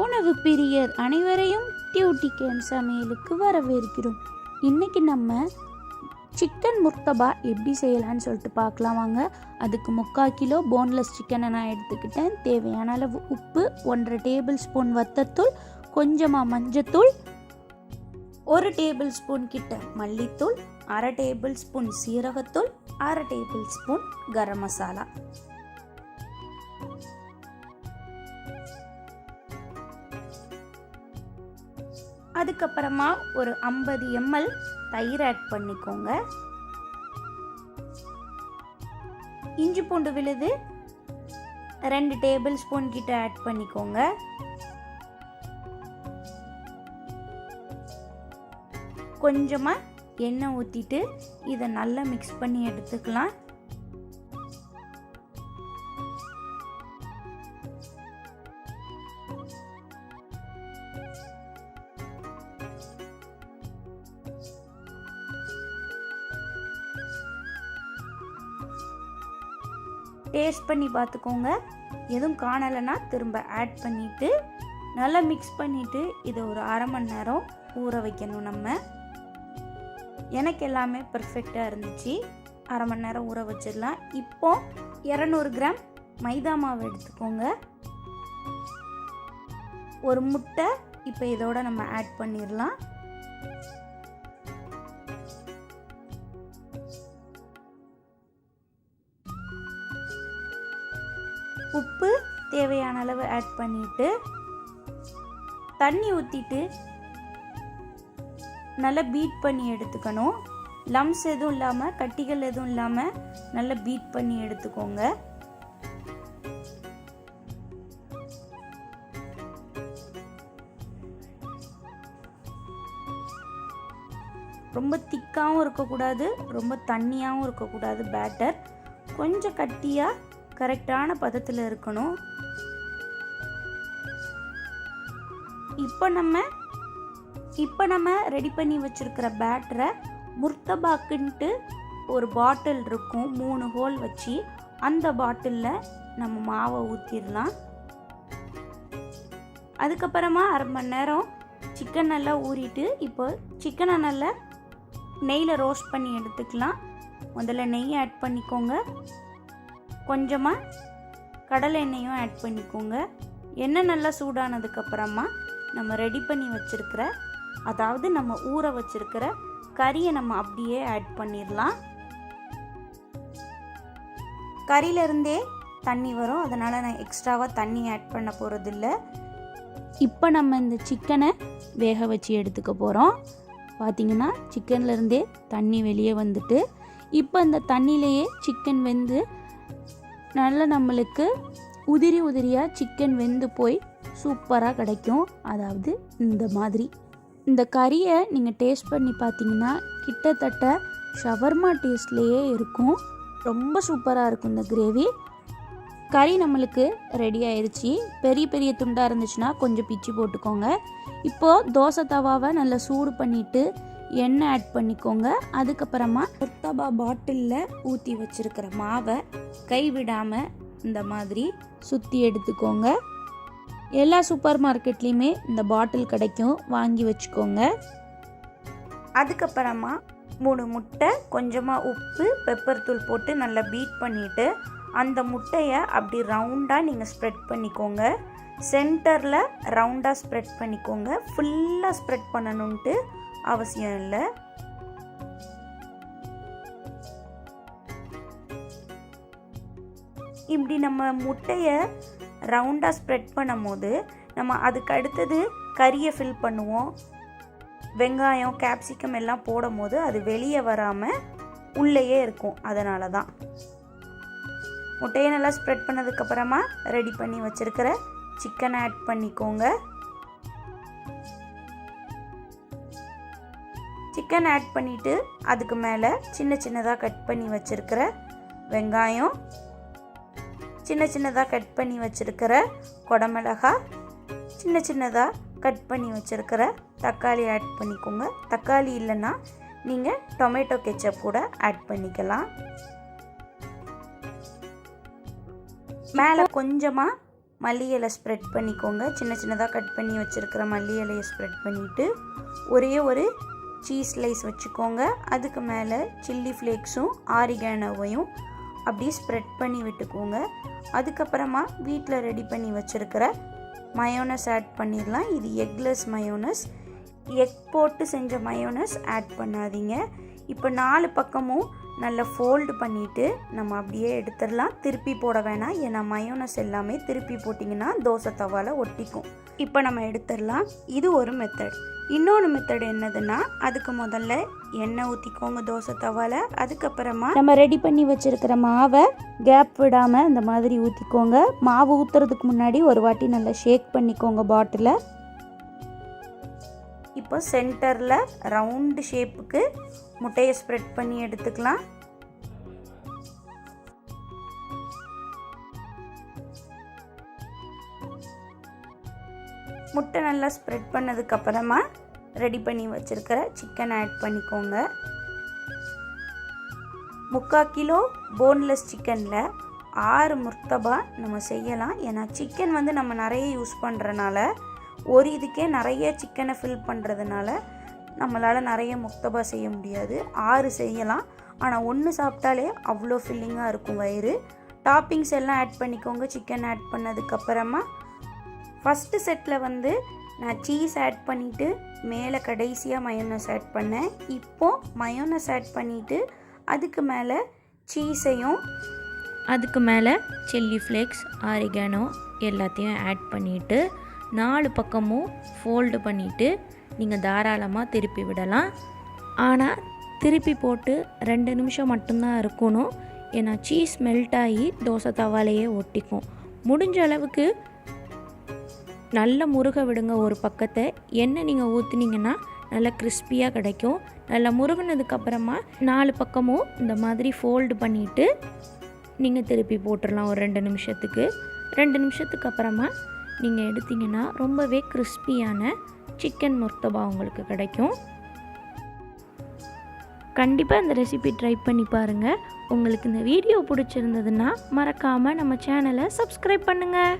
உணவு பிரியர் அனைவரையும் டியூட்டி கேம் சமையலுக்கு வரவேற்கிறோம். இன்னைக்கு நம்ம சிக்கன் முர்த்தபா எப்படி செய்யலான்னு சொல்லிட்டு பார்க்கலாம் வாங்க. அதுக்கு முக்கால் கிலோ போன்லெஸ் சிக்கனை நான் எடுத்துக்கிட்டேன். தேவையான அளவு உப்பு ஒன்றரை டேபிள் ஸ்பூன் வத்தத்தூள் கொஞ்சமாக மஞ்சத்தூள் ஒரு டேபிள் ஸ்பூன் கிட்ட மல்லித்தூள் அரை டேபிள் ஸ்பூன் சீரகத்தூள் அரை டேபிள் ஸ்பூன் கரம் மசாலா. அதுக்கப்புறமா ஒரு ஐம்பது எம்எல் தயிர் ஆட் பண்ணிக்கோங்க. இஞ்சி பூண்டு விழுது ரெண்டு டேபிள் ஸ்பூன் கிட்ட ஆட் பண்ணிக்கோங்க. கொஞ்சமாக எண்ணெய் ஊற்றிட்டு இதை நல்லா மிக்ஸ் பண்ணி எடுத்துக்கலாம். டேஸ்ட் பண்ணி பார்த்துக்கோங்க. எதுவும் காணலைன்னா திரும்ப ஆட் பண்ணிவிட்டு நல்லா மிக்ஸ் பண்ணிவிட்டு இதை ஒரு அரை மணி நேரம் ஊற வைக்கணும் நம்ம. எனக்கு எல்லாமே பர்ஃபெக்டாக இருந்துச்சு. அரை மணி நேரம் ஊற வச்சிடலாம். இப்போ இரநூறு கிராம் மைதா மாவு எடுத்துக்கோங்க. ஒரு முட்டை இப்போ இதோட நம்ம ஆட் பண்ணிடலாம். உப்பு தேவையான அளவு ஆட் பண்ணிட்டு தண்ணி ஊற்றிட்டு நல்லா பீட் பண்ணி எடுத்துக்கணும். லம்ஸ் எதுவும் இல்லாமல் கட்டிகள் எதுவும் இல்லாமல் நல்லா பீட் பண்ணி எடுத்துக்கோங்க. ரொம்ப திக்காகவும் இருக்கக்கூடாது ரொம்ப தண்ணியாகவும் இருக்கக்கூடாது பேட்டர் கொஞ்சம் கட்டியாக கரெக்டான பதத்தில் இருக்கணும். இப்போ நம்ம இப்போ நம்ம ரெடி பண்ணி வச்சுருக்கிற பேட்டரை முர்த்தபாக்குன்ட்டு ஒரு பாட்டில் இருக்கும். மூணு ஹோல் வச்சு அந்த பாட்டிலில் நம்ம மாவை ஊற்றிடலாம் அதுக்கப்புறமா அரை மணி நேரம் சிக்கன் நல்லா ஊறிட்டு இப்போ சிக்கனை நல்லா நெய்யில் ரோஸ்ட் பண்ணி எடுத்துக்கலாம். முதல்ல நெய் ஆட் பண்ணிக்கோங்க. கொஞ்சமாக கடலை எண்ணெயும் ஆட் பண்ணிக்கோங்க. எண்ணெய் நல்லா சூடானதுக்கப்புறமா நம்ம ரெடி பண்ணி வச்சுருக்கிற அதாவது நம்ம ஊற வச்சுருக்கிற கறியை நம்ம அப்படியே ஆட் பண்ணிடலாம். கறியிலேருந்தே தண்ணி வரும். அதனால் நான் எக்ஸ்ட்ராவாக தண்ணி ஆட் பண்ண போகிறதில்ல இப்போ நம்ம இந்த சிக்கனை வேக வச்சு எடுத்துக்க போகிறோம் பார்த்தீங்கன்னா சிக்கன்லேருந்தே தண்ணி வெளியே வந்துட்டு இப்போ இந்த தண்ணியிலையே சிக்கன் வெந்து நல்லா நம்மளுக்கு உதிரி உதிரியாக சிக்கன் வெந்து போய் சூப்பராக கிடைக்கும். அதாவது இந்த மாதிரி. இந்த கறியை நீங்கள் டேஸ்ட் பண்ணி பார்த்தீங்கன்னா கிட்டத்தட்ட ஷவர்மா டேஸ்ட்லேயே இருக்கும். ரொம்ப சூப்பராக இருக்கும் இந்த கிரேவி கறி நம்மளுக்கு ரெடி ஆயிடுச்சு பெரிய பெரிய துண்டாக இருந்துச்சுன்னா கொஞ்சம் பிச்சு போட்டுக்கோங்க. இப்போது தோசை தவாவை நல்லா சூடு பண்ணிவிட்டு எண்ணெய் ஆட் பண்ணிக்கோங்க. அதுக்கப்புறமா முர்த்தபா பாட்டிலில் ஊற்றி வச்சுருக்கிற மாவை கைவிடாமல் இந்த மாதிரி சுற்றி எடுத்துக்கோங்க. எல்லா சூப்பர் மார்க்கெட்லேயுமே இந்த பாட்டில் கிடைக்கும். வாங்கி வச்சுக்கோங்க. அதுக்கப்புறமா மூணு முட்டை கொஞ்சமாக உப்பு பெப்பர் தூள் போட்டு நல்லா பீட் பண்ணிவிட்டு அந்த முட்டையை அப்படி ரவுண்டாக நீங்கள் ஸ்ப்ரெட் பண்ணிக்கோங்க. சென்டரில் ரவுண்டாக ஸ்ப்ரெட் பண்ணிக்கோங்க. ஃபுல்லாக ஸ்ப்ரெட் பண்ணணுன்ட்டு அவசியம் இல்லை. இப்படி நம்ம முட்டையை ரவுண்டாக ஸ்ப்ரெட் பண்ணும் போது நம்ம அதுக்கு அடுத்தது கறியை ஃபில் பண்ணுவோம். வெங்காயம் கேப்சிகம் எல்லாம் போடும் போது அது வெளியே வராமல் உள்ளேயே இருக்கும். அதனால தான் முட்டையை நல்லா ஸ்ப்ரெட் பண்ணதுக்கப்புறமா ரெடி பண்ணி வச்சுருக்கிற சிக்கனை ஆட் பண்ணிக்கோங்க. சிக்கன் ஆட் பண்ணிவிட்டு அதுக்கு மேலே சின்ன சின்னதாக கட் பண்ணி வச்சுருக்கிற வெங்காயம் சின்ன சின்னதாக கட் பண்ணி வச்சுருக்கிற குடமிளகா சின்ன சின்னதாக கட் பண்ணி வச்சுருக்கிற தக்காளி ஆட் பண்ணிக்கோங்க. தக்காளி இல்லைன்னா நீங்கள் டொமேட்டோ கெச்சப் கூட ஆட் பண்ணிக்கலாம். மேலே கொஞ்சமாக மல்லி இலை ஸ்ப்ரெட் பண்ணிக்கோங்க. சின்ன சின்னதாக கட் பண்ணி வச்சுருக்கிற மல்லி இலையை ஸ்ப்ரெட் பண்ணிவிட்டு ஒரே ஒரு சீஸ் ஸ்லைஸ் வச்சுக்கோங்க. அதுக்கு மேலே சில்லி ஃப்ளேக்ஸும் ஆரிகானோவையும் அப்படியே ஸ்ப்ரெட் பண்ணி விட்டுக்கோங்க. அதுக்கப்புறமா வீட்டில் ரெடி பண்ணி வச்சுருக்கிற மயோனஸ் ஆட் பண்ணிடலாம். இது எக்லெஸ் மயோனஸ் எக் போட்டு செஞ்ச மயோனஸ் ஆட் பண்ணாதீங்க. இப்போ நாலு பக்கமும் நல்லா ஃபோல்டு பண்ணிவிட்டு நம்ம அப்படியே எடுத்துடலாம். திருப்பி போட வேணாம். ஏன்னா மயோனஸ் எல்லாமே திருப்பி போட்டிங்கன்னா தோசை தவால ஒட்டிக்கும். இப்போ நம்ம எடுத்துடலாம். இது ஒரு மெத்தட் இன்னொன்று மெத்தட் என்னதுன்னா அதுக்கு முதல்ல எண்ணெய் ஊற்றிக்கோங்க தோசை தவால. அதுக்கப்புறமா நம்ம ரெடி பண்ணி வச்சிருக்கிற மாவை கேப் விடாமல் இந்த மாதிரி ஊற்றிக்கோங்க மாவு ஊற்றுறதுக்கு முன்னாடி ஒரு வாட்டி நல்லா ஷேக் பண்ணிக்கோங்க பாட்டிலை இப்போ சென்டரில் ரவுண்டு ஷேப்புக்கு முட்டையை ஸ்ப்ரெட் பண்ணி எடுத்துக்கலாம். முட்டை நல்லா ஸ்ப்ரெட் பண்ணதுக்கப்புறமா ரெடி பண்ணி வச்சுருக்கிற சிக்கன் ஆட் பண்ணிக்கோங்க. முக்கால் கிலோ போன்லெஸ் சிக்கனில் ஆறு முர்த்தபா நம்ம செய்யலாம். ஏன்னா சிக்கன் வந்து நம்ம நிறைய யூஸ் பண்ணுறனால ஒரு இதுக்கே நிறைய சிக்கனை ஃபில் பண்ணுறதுனால நம்மளால் நிறைய முக்தபா செய்ய முடியாது. ஆறு செய்யலாம். ஆனால் ஒன்று சாப்பிட்டாலே அவ்வளோ ஃபில்லிங்காக இருக்கும் வயிறு. டாப்பிங்ஸ் எல்லாம் ஆட் பண்ணிக்கோங்க. சிக்கன் ஆட் பண்ணதுக்கப்புறமா ஃபஸ்ட்டு செட்டில் வந்து நான் சீஸ் ஆட் பண்ணிவிட்டு மேலே கடைசியாக மயோனஸ் ஆட் பண்ணேன். இப்போது மயோனஸ் ஆட் பண்ணிவிட்டு அதுக்கு மேலே சீஸையும் அதுக்கு மேலே சில்லி ஃப்ளேக்ஸ் ஆரிகானோ எல்லாத்தையும் ஆட் பண்ணிவிட்டு நாலு பக்கமும் ஃபோல்டு பண்ணிவிட்டு நீங்கள் தாராளமாக திருப்பி விடலாம். ஆனால் திருப்பி போட்டு ரெண்டு நிமிஷம் மட்டும்தான் இருக்கணும். ஏன்னா சீஸ் மெல்ட் ஆகி தோசை தவாலையே ஒட்டிக்கும். முடிஞ்ச அளவுக்கு நல்ல முருக விடுங்க ஒரு பக்கத்தை. எண்ணெய் நீங்கள் ஊற்றுனீங்கன்னா நல்லா கிறிஸ்பியாக கிடைக்கும். நல்லா முருகினதுக்கப்புறமா நாலு பக்கமும் இந்த மாதிரி ஃபோல்டு பண்ணிவிட்டு நீங்கள் திருப்பி போட்டுடலாம் ஒரு ரெண்டு நிமிஷத்துக்கு. ரெண்டு நிமிஷத்துக்கு அப்புறமா நீங்கள் எடுத்தீங்கன்னா ரொம்பவே கிறிஸ்பியான சிக்கன் முர்த்தபா உங்களுக்கு கிடைக்கும். கண்டிப்பாக இந்த ரெசிபி ட்ரை பண்ணி பாருங்கள் உங்களுக்கு இந்த வீடியோ பிடிச்சிருந்ததுன்னா மறக்காமல் நம்ம சேனலை சப்ஸ்கிரைப் பண்ணுங்கள்